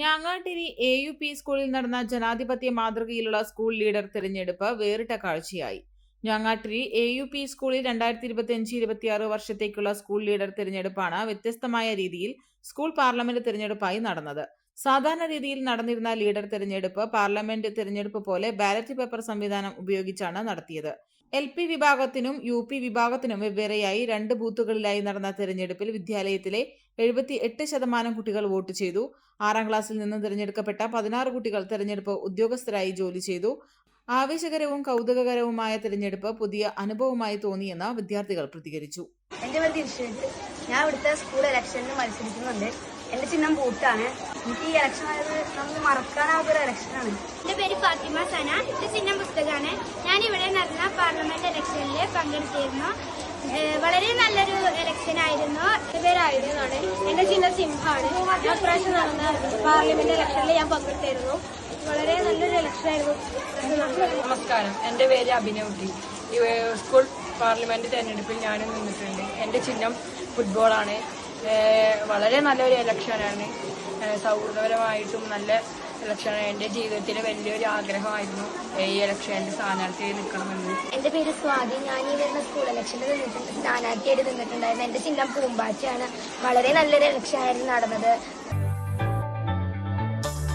Njangattiri A U P സ്കൂളിൽ നടന്ന ജനാധിപത്യ മാതൃകയിലുള്ള സ്കൂൾ ലീഡർ തിരഞ്ഞെടുപ്പ് വേറിട്ട കാഴ്ചയായി. ഞാങ്ങാട്ടിരി എ യു പി സ്കൂളിൽ രണ്ടായിരത്തി ഇരുപത്തി അഞ്ച് ഇരുപത്തിയാറ് വർഷത്തേക്കുള്ള സ്കൂൾ ലീഡർ തിരഞ്ഞെടുപ്പാണ് വ്യത്യസ്തമായ രീതിയിൽ സ്കൂൾ പാർലമെന്റ് തിരഞ്ഞെടുപ്പായി നടന്നത്. സാധാരണ രീതിയിൽ നടന്നിരുന്ന ലീഡർ തിരഞ്ഞെടുപ്പ് പാർലമെന്റ് തിരഞ്ഞെടുപ്പ് പോലെ ബാലറ്റ് പേപ്പർ സംവിധാനം ഉപയോഗിച്ചാണ് നടത്തിയത്. എൽ പി വിഭാഗത്തിനും യു പി വിഭാഗത്തിനും വെവ്വേറെയായി രണ്ട് ബൂത്തുകളിലായി നടന്ന തിരഞ്ഞെടുപ്പിൽ വിദ്യാലയത്തിലെ എഴുപത്തി എട്ട് ശതമാനം കുട്ടികൾ വോട്ട് ചെയ്തു. ആറാം ക്ലാസ്സിൽ നിന്ന് തിരഞ്ഞെടുക്കപ്പെട്ട പതിനാറ് കുട്ടികൾ തിരഞ്ഞെടുപ്പ് ഉദ്യോഗസ്ഥരായി ജോലി ചെയ്തു. ആവേശകരവും കൗതുകകരവുമായ തിരഞ്ഞെടുപ്പ് പുതിയ അനുഭവമായി തോന്നിയെന്ന് വിദ്യാർത്ഥികൾ പ്രതികരിച്ചു. എന്റെ പേര് ഞാൻ ഇവിടുത്തെ സ്കൂൾ ഇലക്ഷനിൽ മത്സരിക്കുന്നുണ്ട്. എന്റെ ചിഹ്നം ബൂട്ടാണ്. എനിക്ക് ഈ ഇലക്ഷൻ ആയത് നമുക്ക് മറക്കാനാവാത്തൊരു ഇലക്ഷനാണ് എന്റെ പേര് ഫാത്തിമ സന. എന്റെ ചിഹ്നം പുസ്തകമാണ്. ഞാൻ ഇവിടെ നടന്ന പാർലമെന്റ് ഇലക്ഷനിൽ പങ്കെടുത്തിരുന്നു. വളരെ നല്ലൊരു ഇലക്ഷൻ ആയിരുന്നു. എന്റെ പേര് ആയിരുന്നു എന്റെ ചിഹ്നം സിംഹാണ്. പ്രാവശ്യം നടന്ന പാർലമെന്റ് ഇലക്ഷനിൽ ഞാൻ പങ്കെടുത്തിരുന്നു. വളരെ നല്ലൊരു ഇലക്ഷൻ ആയിരുന്നു. നമസ്കാരം. എന്റെ പേര് അഭിനവ് സ്കൂൾ പാർലമെന്റ് തെരഞ്ഞെടുപ്പിൽ ഞാനും നിന്നിട്ടുണ്ട്. എന്റെ ചിഹ്നം ഫുട്ബോളാണ് വളരെ നല്ലൊരു ഇലക്ഷനാണ്. സൗഹൃദപരമായിട്ടും നല്ല ഇലക്ഷനാണ്. എന്റെ ജീവിതത്തിലെ വലിയൊരു ആഗ്രഹമായിരുന്നു ഈ ഇലക്ഷനിൽ സ്ഥാനാർത്ഥിയായി നിൽക്കണമെന്ന്. എന്റെ പേര് സ്വാതി. ഞാൻ ഈ വരുന്ന സ്കൂൾ ഇലക്ഷനിൽ നിന്നിട്ടുണ്ട് സ്ഥാനാർത്ഥിയായിട്ട് നിന്നിട്ടുണ്ടായിരുന്നു. എന്റെ ചിഹ്നം പൂമ്പാറ്റയാണ്. വളരെ നല്ലൊരു ഇലക്ഷൻ ആയിരുന്നു നടന്നത്.